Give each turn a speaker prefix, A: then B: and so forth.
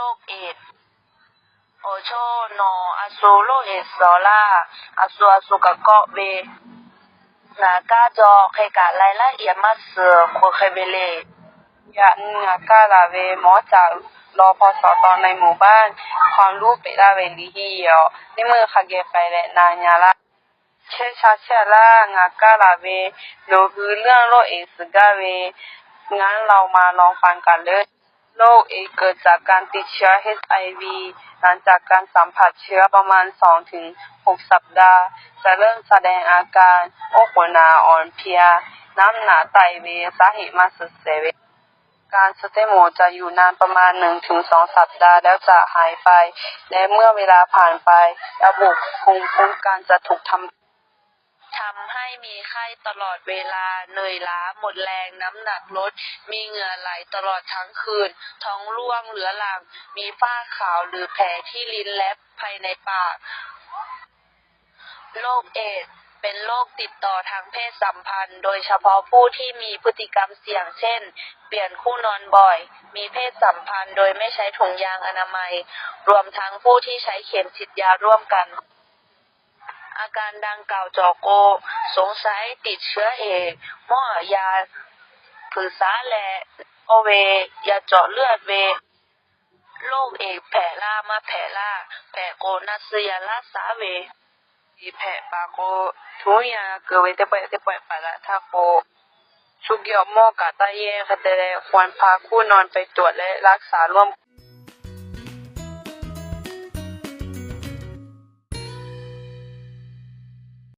A: โรคเอดโอโชนออาซูโรเอดส์ซล่าอาซูอาซูกะเกาะเบนากาจอเคกะรายละเอียดมาเสือโคเคเบเล
B: ยะงากาลาเวหมอจากรอพอสอตอนในหมู่บ้าน ความรู้ไปลาเวลีฮีเออนี่มือคาเกไปและนานยาละเชชาเชล่างากาลาเวโนคือเรื่องโรคเอดสกาเวงั้นเรามาลองฟังกันเลย โรคเอดเกิดจากการติดเชื้อ HIV หลังจากการสัมผัสเชื้อประมาณ 2-6 สัปดาห์ จะเริ่มแสดงอาการโอ้หัวหนาอ่อนเพลีย น้ำหนาไตเวสาหตุมาสุดเสเวการสเตโมจะอยู่นานประมาณ 1-2 สัปดาห์แล้วจะหายไป และเมื่อเวลาผ่านไประบบภูมิคุ้มกันจะถูกทำ
A: ทำให้มีไข้ตลอดเวลา เหนื่อยล้า หมดแรง น้ำหนักลด มีเหงื่อไหลตลอดทั้งคืน ท้องร่วงเหลือหลัง มีฝ้าขาวหรือแผลที่ลิ้นและภายในปาก โรคเอดส์เป็นโรคติดต่อทางเพศสัมพันธ์ โดยเฉพาะผู้ที่มีพฤติกรรมเสี่ยง เช่น เปลี่ยนคู่นอนบ่อย มีเพศสัมพันธ์ โดยไม่ใช้ถุงยางอนามัย รวมทั้งผู้ที่ใช้เข็มฉีดยาร่วมกัน อาการดังกล่าวจอกโก สงสัยติดเชื้อเอหม้อยาผือสาและโอเวยาเจาะเลือดเวโรคเอกแผลล่ามาแผลล่าแผลโกนัสยาลาสาเวี
B: แผลปาโกทุยาเกเวเต
A: เปเตไปปะละทา
B: โกชุกเกี่ยวโมกะตาเย่คาเตเลควรพาคู่นอนไปตรวจและรักษาร่วม